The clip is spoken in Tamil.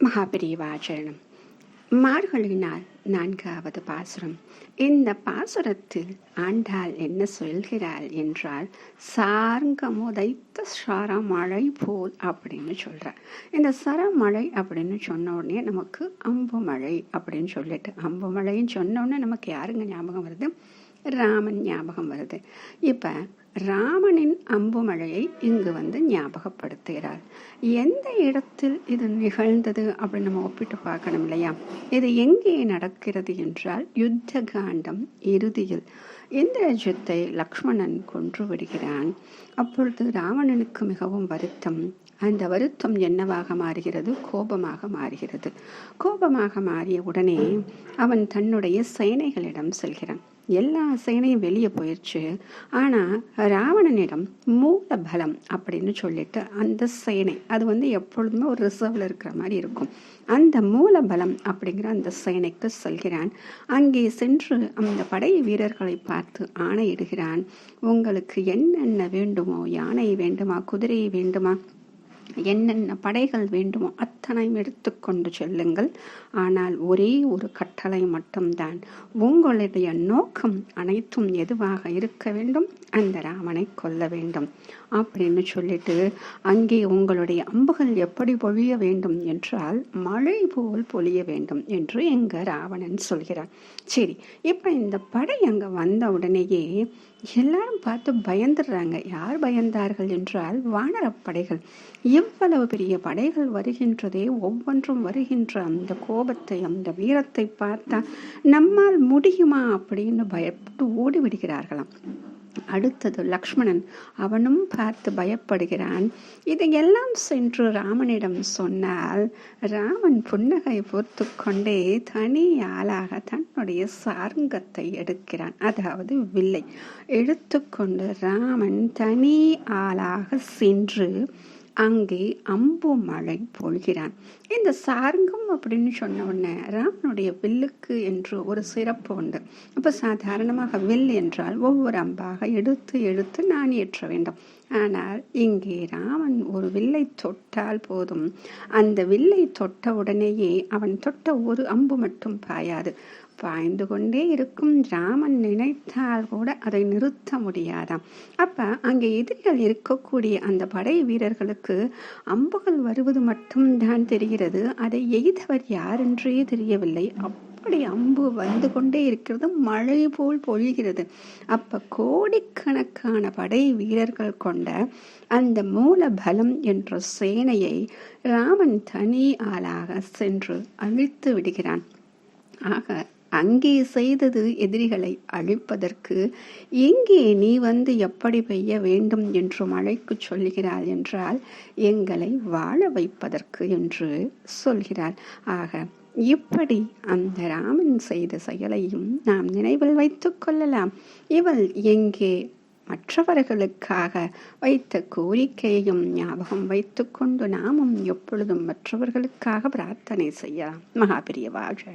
மகாபிரிவாச்சரணம். மார்கழினால் நான்காவது பாசுரம். இந்த பாசுரத்தில் ஆண்டாள் என்ன சொல்கிறாள் என்றால் சார்ங்கமுதைத்த சரமழை போல் அப்படின்னு சொல்கிறார் இந்த சரமழை அப்படின்னு சொன்ன உடனே நமக்கு அம்பு மழை அப்படின்னு சொல்லிட்டு அம்பு மழைன்னு சொன்ன உடனே நமக்கு யாருங்க ஞாபகம் வருது? ராமன் ஞாபகம் வருது. இப்போ ராமனின் அம்பு மழையை இங்கு வந்து ஞாபகப்படுத்துகிறார். எந்த இடத்தில் இது நிகழ்ந்தது அப்படின்னு நம்ம ஒப்பிட்டு பார்க்கணும் இல்லையா? இது எங்கே நடக்கிறது என்றால் யுத்த காண்டம் இறுதியில் இந்திரஜித்தை லக்ஷ்மணன் கொன்று விடுகிறான். அப்பொழுது ராவணனுக்கு மிகவும் வருத்தம். அந்த வருத்தம் என்னவாக மாறுகிறது? கோபமாக மாறுகிறது. கோபமாக மாறிய உடனே அவன் தன்னுடைய சேனைகளிடம் செல்கிறான். எல்லா சேனையும் வெளியே போயிடுச்சு ஆனால் ராவணனிடம் மூல பலம் அப்படின்னு சொல்லிட்டு அந்த சேனை அது வந்து எப்பொழுதுமே ஒரு ரிசர்வில் இருக்கிற மாதிரி இருக்கும். அந்த மூலபலம் அப்படிங்கிற அந்த சேனைக்கு செல்கிறான். அங்கே சென்று அந்த படை வீரர்களை பார்த்து ஆணையிடுகிறான். உங்களுக்கு என்னென்ன வேண்டுமோ யானை வேண்டுமா குதிரை வேண்டுமா என்னென்ன படைகள் வேண்டுமோ அத்தனையும் எடுத்துக்கொண்டு செல்லுங்கள். ஆனால் ஒரே ஒரு கட்டளை மட்டும்தான். உங்களுடைய நோக்கம் அனைத்தும் எதுவாக இருக்க வேண்டும்? அந்த ராமனை கொல்ல வேண்டும். அப்படின்னு சொல்லிட்டு அங்கே உங்களுடைய அம்புகள் எப்படி பொழிய வேண்டும் என்றால் மழை போல் பொழிய வேண்டும் என்று எங்க ராவணன் சொல்கிறார் சரி இப்போ இந்த படை அங்கே வந்த உடனேயே எல்லாரும் பார்த்து பயந்துடுறாங்க. யார் பயந்தார்கள் என்றால் வானரப்படைகள். இவ்வளவு பெரிய படைகள் வருகின்றதே ஒவ்வொன்றும் வருகின்ற அந்த கோபத்தை அந்த வீரத்தை பார்த்தா நம்மால் முடியுமா அப்படின்னு பயப்பட்டு ஓடி விடுகிறார்களாம் அடுத்தது லக்ஷ்மணன் அவனும் பார்த்து பயப்படுகிறான். இதையெல்லாம் சென்று ராமனிடம் சொன்னால் ராமன் புன்னகை பொறுத்து கொண்டே தனி ஆளாக தன்னுடைய சாருங்கத்தை எடுக்கிறான். அதாவது வில்லை. எடுத்துக்கொண்டு ராமன் தனி ஆளாக சென்று அங்கே அம்பு மழை பொழிகிறான். இந்த சார்ங்கம் அப்படின்னு சொன்ன உடனே ராமனுடைய வில்லுக்கு என்று ஒரு சிறப்பு உண்டு. அப்போ சாதாரணமாக வில் என்றால் ஒவ்வொரு அம்பாக எடுத்து எடுத்து நான் ஏற்ற வேண்டும். ஆனால் இங்கே ராமன் ஒரு வில்லை தொட்டால் போதும். அந்த வில்லை தொட்ட உடனேயே அவன் தொட்ட ஒரு அம்பு மட்டும் பாயாது. பாய்ந்து கொண்டே இருக்கும் ராமன் நினைத்தால் கூட அதை நிறுத்த முடியாதாம். அப்ப அங்கே எதிரிகள் இருக்கக்கூடிய அந்த படை வீரர்களுக்கு அம்புகள் வருவது மட்டும்தான் தெரிகிறது. அதை எய்தவர் யாரென்றே தெரியவில்லை. அப்படி அம்பு வந்து கொண்டே இருக்கிறது மழை போல் பொழிகிறது. அப்ப கோடிக்கணக்கான படை வீரர்கள் கொண்ட அந்த மூல பலம் என்ற சேனையை ராமன் தனி ஆளாக சென்று அழித்து விடுகிறான். ஆக அங்கே செய்தது எதிரிகளை அழிப்பதற்கு எங்கே நீ வந்து எப்படி பெய்ய வேண்டும் என்று மழைக்கு சொல்கிறாள் என்றால் எங்களை வாழ வைப்பதற்கு என்று சொல்கிறாள். ஆக இப்படி அந்த ராமன் செய்த செயலையும் நாம் நினைவில் வைத்து கொள்ளலாம். இவள் எங்கே மற்றவர்களுக்காக வைத்த கோரிக்கையையும் ஞாபகம் வைத்துக்கொண்டு நாமும் எப்பொழுதும் மற்றவர்களுக்காக பிரார்த்தனை செய்யலாம். மகாபிரிய வாழ்க்கை